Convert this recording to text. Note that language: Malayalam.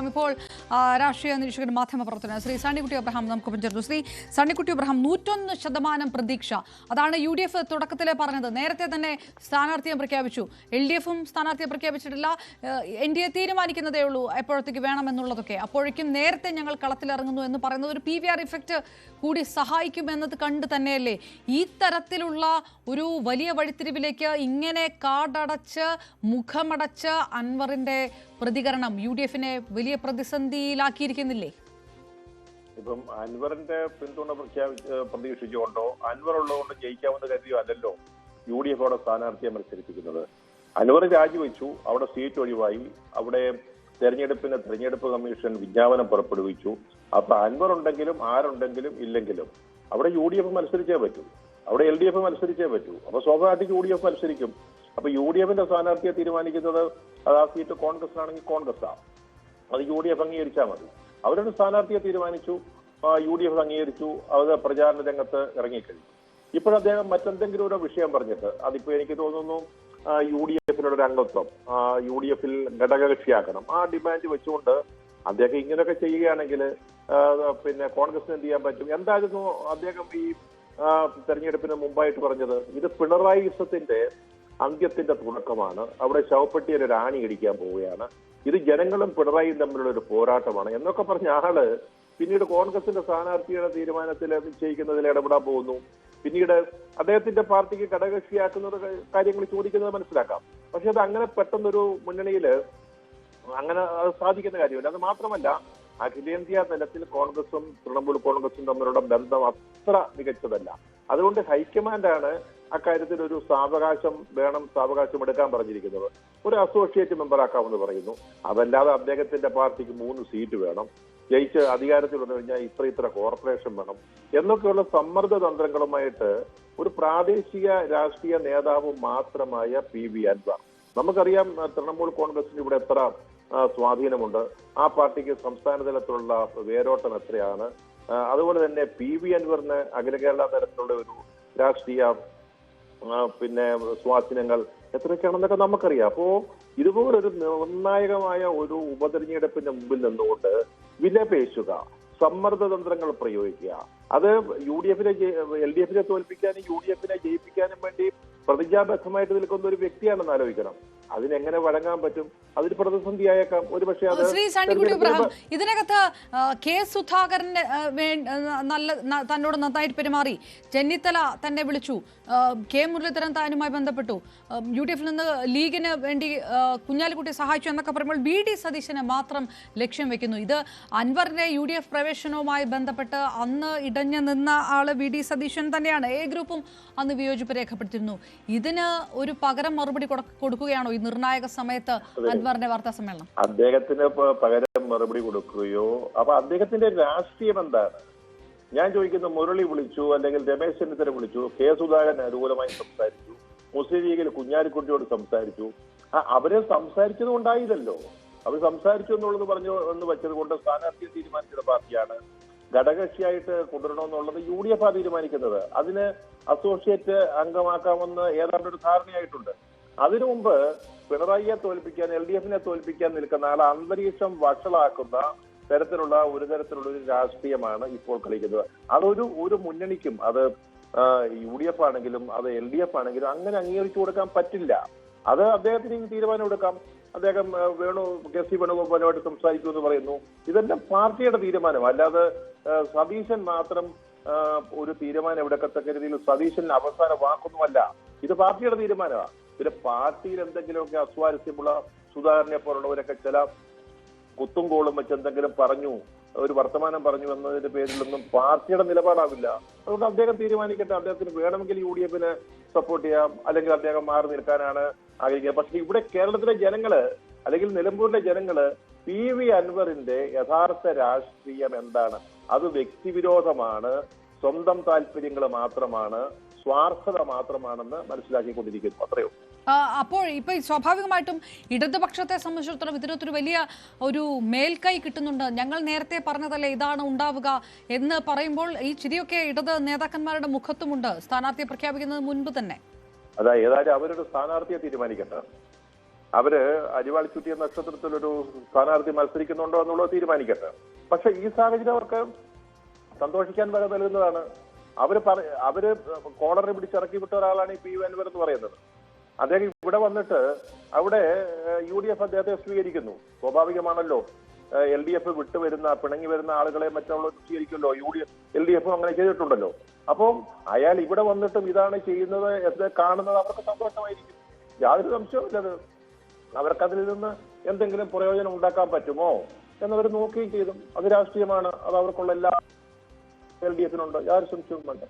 ഇപ്പോൾ രാഷ്ട്രീയ നിരീക്ഷകൻ മാധ്യമ പ്രവർത്തന ശ്രീ സണ്ണിക്കുട്ടി അബ്രഹാം നമുക്കൊപ്പം ചേർന്നു. ശ്രീ സണ്ണിക്കുട്ടി അബ്രഹാം നൂറ്റൊന്ന് ശതമാനം പ്രതീക്ഷ. അതാണ് യു ഡി എഫ് തുടക്കത്തിലെ പറഞ്ഞത്. നേരത്തെ തന്നെ സ്ഥാനാർത്ഥിയെ പ്രഖ്യാപിച്ചു. എൽ ഡി എഫും സ്ഥാനാർത്ഥിയെ പ്രഖ്യാപിച്ചിട്ടില്ല. എൻ ഡി എ തീരുമാനിക്കുന്നതേ ഉള്ളൂ എപ്പോഴത്തേക്ക് വേണമെന്നുള്ളതൊക്കെ. അപ്പോഴേക്കും നേരത്തെ ഞങ്ങൾ കളത്തിലിറങ്ങുന്നു എന്ന് പറയുന്നത് ഒരു പി വി ആർ ഇഫക്റ്റ് കൂടി സഹായിക്കും എന്നത് കണ്ട് തന്നെയല്ലേ? ഈ തരത്തിലുള്ള ഒരു വലിയ വഴിത്തിരിവിലേക്ക് ഇങ്ങനെ കാടടച്ച് മുഖമടച്ച് അൻവറിന്റെ പ്രതികരണം യു ഡി എഫിനെ വലിയ പ്രതിസന്ധിയിലാക്കിയിരിക്കുന്നില്ലേ? ഇപ്പം അൻവറിന്റെ പിന്തുണ പ്രഖ്യാപിച്ച് പ്രതീക്ഷിച്ചുകൊണ്ടോ അൻവർ ഉള്ളതുകൊണ്ട് ജയിക്കാമെന്ന് കരുതിയോ അല്ലല്ലോ യു ഡി എഫ് അവിടെ സ്ഥാനാർത്ഥിയെ മത്സരിപ്പിക്കുന്നത്. അൻവർ രാജിവെച്ചു അവിടെ സീറ്റ് ഒഴിവായി. അവിടെ തെരഞ്ഞെടുപ്പിന് തെരഞ്ഞെടുപ്പ് കമ്മീഷൻ വിജ്ഞാപനം പുറപ്പെടുവിച്ചു. അപ്പൊ അൻവർ ഉണ്ടെങ്കിലും ആരുണ്ടെങ്കിലും ഇല്ലെങ്കിലും അവിടെ യു ഡി എഫ് മത്സരിച്ചേ പറ്റൂ. അവിടെ എൽ ഡി എഫ് മത്സരിച്ചേ പറ്റൂ. അപ്പൊ സ്വാഭാവികമായിട്ട് യു ഡി എഫ് മത്സരിക്കും. അപ്പൊ യു ഡി എഫിന്റെ സ്ഥാനാർത്ഥിയെ തീരുമാനിക്കുന്നത് അത് ആ സീറ്റ് കോൺഗ്രസ് ആണെങ്കിൽ കോൺഗ്രസ് അത് യു ഡി എഫ് അംഗീകരിച്ചാൽ മതി. അവരുടെ സ്ഥാനാർത്ഥിയെ തീരുമാനിച്ചു. യു ഡി എഫ് അംഗീകരിച്ചു. അത് പ്രചാരണ രംഗത്ത് ഇറങ്ങിക്കഴിഞ്ഞു. ഇപ്പോൾ അദ്ദേഹം മറ്റെന്തെങ്കിലും ഒരു വിഷയം പറഞ്ഞിട്ട് അതിപ്പോ എനിക്ക് തോന്നുന്നു യു ഡി എഫിനുള്ള ഒരു അംഗത്വം യു ഡി എഫിൽ ഘടകകക്ഷിയാക്കണം. ആ ഡിമാൻഡ് വെച്ചുകൊണ്ട് അദ്ദേഹം ഇങ്ങനെയൊക്കെ ചെയ്യുകയാണെങ്കിൽ പിന്നെ കോൺഗ്രസിന് എന്ത് ചെയ്യാൻ പറ്റും? എന്തായിരുന്നു അദ്ദേഹം ഈ ആ, തെരഞ്ഞെടുപ്പിന് മുമ്പായിട്ട് പറഞ്ഞത്? ഇത് പിണറായി യുസത്തിന്റെ അന്ത്യത്തിന്റെ തുടക്കമാണ്. അവിടെ ശവപ്പെട്ടി ഒരു റാണി ഇടിക്കാൻ പോവുകയാണ്. ഇത് ജനങ്ങളും പിണറായിയും തമ്മിലുള്ള ഒരു പോരാട്ടമാണ്. എന്നൊക്കെ പറഞ്ഞ ആൾ പിന്നീട് കോൺഗ്രസിന്റെ സ്ഥാനാർത്ഥിയുടെ തീരുമാനത്തിൽ നിശ്ചയിക്കുന്നതിൽ ഇടപെടാൻ പോകുന്നു. പിന്നീട് അദ്ദേഹത്തിന്റെ പാർട്ടിക്ക് ഘടകകക്ഷിയാക്കുന്ന കാര്യങ്ങൾ ചോദിക്കുന്നത് മനസ്സിലാക്കാം. പക്ഷെ അത് അങ്ങനെ പെട്ടെന്നൊരു മുന്നണിയിൽ അങ്ങനെ അത് സാധിക്കുന്ന കാര്യമില്ല. അത് മാത്രമല്ല അഖിലേന്ത്യാ തലത്തിൽ കോൺഗ്രസും തൃണമൂൽ കോൺഗ്രസും തമ്മിലുള്ള ബന്ധം അത്ര മികച്ചതല്ല. അതുകൊണ്ട് ഹൈക്കമാൻഡാണ് അക്കാര്യത്തിൽ ഒരു സാവകാശം വേണം സാവകാശം എടുക്കാൻ പറഞ്ഞിരിക്കുന്നത്. ഒരു അസോസിയേറ്റ് മെമ്പർ ആക്കാമെന്ന് പറയുന്നു. അതല്ലാതെ അദ്ദേഹത്തിന്റെ പാർട്ടിക്ക് മൂന്ന് സീറ്റ് വേണം. ജയിച്ച് അധികാരത്തിൽ വന്നു കഴിഞ്ഞാൽ ഇത്ര ഇത്ര കോർപ്പറേഷൻ വേണം. എന്നൊക്കെയുള്ള സമ്മർദ്ദ തന്ത്രങ്ങളുമായിട്ട് ഒരു പ്രാദേശിക രാഷ്ട്രീയ നേതാവ് മാത്രമായ പി വി അൻവർ നമുക്കറിയാം തൃണമൂൽ കോൺഗ്രസിന് ഇവിടെ എത്ര സ്വാധീനമുണ്ട്. ആ പാർട്ടിക്ക് സംസ്ഥാന തലത്തിലുള്ള വേരോട്ടം എത്രയാണ്? അതുപോലെ തന്നെ പി വി അൻവറിന് അഖില കേരള തലത്തിലുള്ള ഒരു രാഷ്ട്രീയ പിന്നെ സ്വാധീനങ്ങൾ എത്രയൊക്കെയാണെന്നൊക്കെ നമുക്കറിയാം. അപ്പോ ഇതുപോലൊരു നിർണായകമായ ഒരു ഉപതെരഞ്ഞെടുപ്പിന്റെ മുമ്പിൽ നിന്നുകൊണ്ട് വിലപേശുക സമ്മർദ്ദതന്ത്രങ്ങൾ പ്രയോഗിക്കുക അത് യു ഡി എഫിനെ എൽ ഡി എഫിനെ തോൽപ്പിക്കാനും യു ഡി എഫിനെ ജയിപ്പിക്കാനും വേണ്ടി പ്രതിജ്ഞാബദ്ധമായിട്ട് നിൽക്കുന്ന ഒരു വ്യക്തിയാണെന്ന് ആലോചിക്കണം. അതിനെങ്ങനെ വഴങ്ങാൻ പറ്റും? അതിന് പ്രതിസന്ധിയായേക്കാം. ഒരുപക്ഷെ അത് ശ്രീ തെരഞ്ഞെടുപ്പിന് ഇബ്രാഹിം ഇതിനകത്ത് കെ സുധാകരന് ആ, നല്ല തന്നോട് നന്നായിട്ട് പെരുമാറി. ചെന്നിത്തല തന്നെ വിളിച്ചു. കെ മുരളീധരൻ താനുമായി ബന്ധപ്പെട്ടു. യു ഡി എഫിൽ നിന്ന് ലീഗിന് വേണ്ടി കുഞ്ഞാലിക്കുട്ടിയെ സഹായിച്ചു എന്നൊക്കെ പറയുമ്പോൾ ബി ഡി സതീശനെ മാത്രം ലക്ഷ്യം വെക്കുന്നു. ഇത് അൻവറിന്റെ യു ഡി എഫ് പ്രവേശനവുമായി ബന്ധപ്പെട്ട് അന്ന് ഇടഞ്ഞു നിന്ന ആൾ വി ഡി സതീശൻ തന്നെയാണ്. എ ഗ്രൂപ്പും അന്ന് വിയോജിപ്പ് രേഖപ്പെടുത്തിയിരുന്നു. ഇതിന് ഒരു പകരം മറുപടി കൊടുക്കുകയാണോ? ഈ നിർണായക സമയത്ത് അൻവറിന്റെ വാർത്താ സമ്മേളനം. അദ്ദേഹത്തിന് പകരം മറുപടി കൊടുക്കുകയോ അപ്പൊ അദ്ദേഹത്തിന്റെ രാഷ്ട്രീയം എന്താണ്? ഞാൻ ചോദിക്കുന്നു മുരളി വിളിച്ചു അല്ലെങ്കിൽ രമേശ് ചെന്നിത്തല വിളിച്ചു കെ സുധാകരൻ അനുകൂലമായി സംസാരിച്ചു മുസ്ലിം ലീഗിൽ കുഞ്ഞാലിക്കുട്ടിയോട് സംസാരിച്ചു. ആ അവരെ സംസാരിച്ചത് കൊണ്ടായില്ലല്ലോ. അവർ സംസാരിച്ചു എന്നുള്ളത് പറഞ്ഞു എന്ന് വെച്ചത് കൊണ്ട് സ്ഥാനാർത്ഥിയെ തീരുമാനിച്ചത് പാർട്ടിയാണ്. ഘടകകക്ഷിയായിട്ട് കൊണ്ടുവരണമെന്നുള്ളത് യു ഡി എഫ് ആ തീരുമാനിക്കുന്നത്. അതിന് അസോസിയേറ്റ് അംഗമാക്കാമെന്ന് ഏതാണ്ട് ഒരു ധാരണയായിട്ടുണ്ട്. അതിനു മുമ്പ് പിണറായിയെ തോൽപ്പിക്കാൻ എൽ ഡി എഫിനെ തോൽപ്പിക്കാൻ നിൽക്കുന്ന ആൾ അന്തരീക്ഷം വഷളാക്കുന്ന തരത്തിലുള്ള ഒരു തരത്തിലുള്ള ഒരു രാഷ്ട്രീയമാണ് ഇപ്പോൾ കളിക്കുന്നത്. അതൊരു ഒരു മുന്നണിക്കും അത് യു ഡി എഫ് ആണെങ്കിലും അത് എൽ ഡി എഫ് ആണെങ്കിലും അങ്ങനെ അംഗീകരിച്ചു കൊടുക്കാൻ പറ്റില്ല. അത് അദ്ദേഹത്തിന് തീരുമാനം എടുക്കാം. അദ്ദേഹം വേണു കെ സി വേണുഗോപാലുമായിട്ട് സംസാരിക്കൂ എന്ന് പറയുന്നു. ഇതെല്ലാം പാർട്ടിയുടെ തീരുമാനം. അല്ലാതെ സതീശൻ മാത്രം ഒരു തീരുമാനം എടുക്കത്തക്ക രീതിയിൽ സതീശന് അവസാന വാക്കൊന്നുമല്ല. ഇത് പാർട്ടിയുടെ തീരുമാനമാണ് പിന്നെ പാർട്ടിയിൽ എന്തെങ്കിലുമൊക്കെ അസ്വാരസ്യമുള്ള സുധാകരനെ പോലുള്ളവരൊക്കെ ചില കുത്തും കോളും വെച്ച് എന്തെങ്കിലും പറഞ്ഞു ഒരു വർത്തമാനം പറഞ്ഞു എന്നതിന്റെ പേരിലൊന്നും പാർട്ടിയുടെ നിലപാടാവില്ല. അതുകൊണ്ട് അദ്ദേഹം തീരുമാനിക്കട്ടെ. അദ്ദേഹത്തിന് വേണമെങ്കിൽ യു ഡി എഫിന് സപ്പോർട്ട് ചെയ്യാം. അല്ലെങ്കിൽ അദ്ദേഹം മാറി നിൽക്കാനാണ് ആഗ്രഹിക്കുന്നത് പക്ഷേ ഇവിടെ കേരളത്തിലെ ജനങ്ങൾ അല്ലെങ്കിൽ നിലമ്പൂരിലെ ജനങ്ങൾ പി വി അൻവറിന്റെ യഥാർത്ഥ രാഷ്ട്രീയം എന്താണ്? അത് വ്യക്തിവിരോധമാണ്. സ്വന്തം താല്പര്യങ്ങൾ മാത്രമാണ്. സ്വാർത്ഥത മാത്രമാണെന്ന് മനസ്സിലാക്കിക്കൊണ്ടിരിക്കുന്നു. അത്രയോ അപ്പോൾ ഇപ്പൊ സ്വാഭാവികമായിട്ടും ഇടതുപക്ഷത്തെ സംബന്ധിച്ചിടത്തോളം ഇതിനകത്തൊരു വലിയ ഒരു മേൽക്കൈ കിട്ടുന്നുണ്ട്. ഞങ്ങൾ നേരത്തെ പറഞ്ഞതല്ലേ ഇതാണ് ഉണ്ടാവുക എന്ന് പറയുമ്പോൾ ഈ ചിരിയൊക്കെ ഇടത് നേതാക്കന്മാരുടെ മുഖത്തുമുണ്ട്. സ്ഥാനാർത്ഥിയെ പ്രഖ്യാപിക്കുന്നത് മുൻപ് തന്നെ. അതാ ഏതായാലും അവരുടെ സ്ഥാനാർത്ഥിയെ തീരുമാനിക്കട്ടെ. അവർ അരിവാളി ചുറ്റിയ നക്ഷത്രത്തിൽ ഒരു സ്ഥാനാർത്ഥി മത്സരിക്കുന്നുണ്ടോ എന്നുള്ളത് തീരുമാനിക്കട്ടെ. പക്ഷെ ഈ സാഹചര്യം അവർക്ക് സന്തോഷിക്കാൻ വരെ നൽകുന്നതാണ്. അവർ പറ അവർ കോളറെ പിടിച്ചിറക്കി വിട്ട ഒരാളാണ് ഈ പി യു അൻവർ എന്ന് പറയുന്നത്. അദ്ദേഹം ഇവിടെ വന്നിട്ട് അവിടെ യു ഡി എഫ് അദ്ദേഹത്തെ സ്വീകരിക്കുന്നു. സ്വാഭാവികമാണല്ലോ. എൽ ഡി എഫ് വിട്ടുവരുന്ന പിണങ്ങി വരുന്ന ആളുകളെ മറ്റുള്ള സ്വീകരിക്കുമല്ലോ. യു ഡി എൽ ഡി എഫും അങ്ങനെ ചെയ്തിട്ടുണ്ടല്ലോ. അപ്പം അയാൾ ഇവിടെ വന്നിട്ടും ഇതാണ് ചെയ്യുന്നത് എന്ന് കാണുന്നത് അവർക്ക് സന്തോഷമായിരിക്കും. യാതൊരു സംശയവുമില്ല അത്. അവർക്ക് അതിൽ നിന്ന് എന്തെങ്കിലും പ്രയോജനം ഉണ്ടാക്കാൻ പറ്റുമോ എന്നവർ നോക്കുകയും ചെയ്തു. അത് രാഷ്ട്രീയമാണ്. അത് അവർക്കുള്ള എല്ലാ എൽ ഡി എഫിനുണ്ട് യാതൊരു സംശയവും വേണ്ട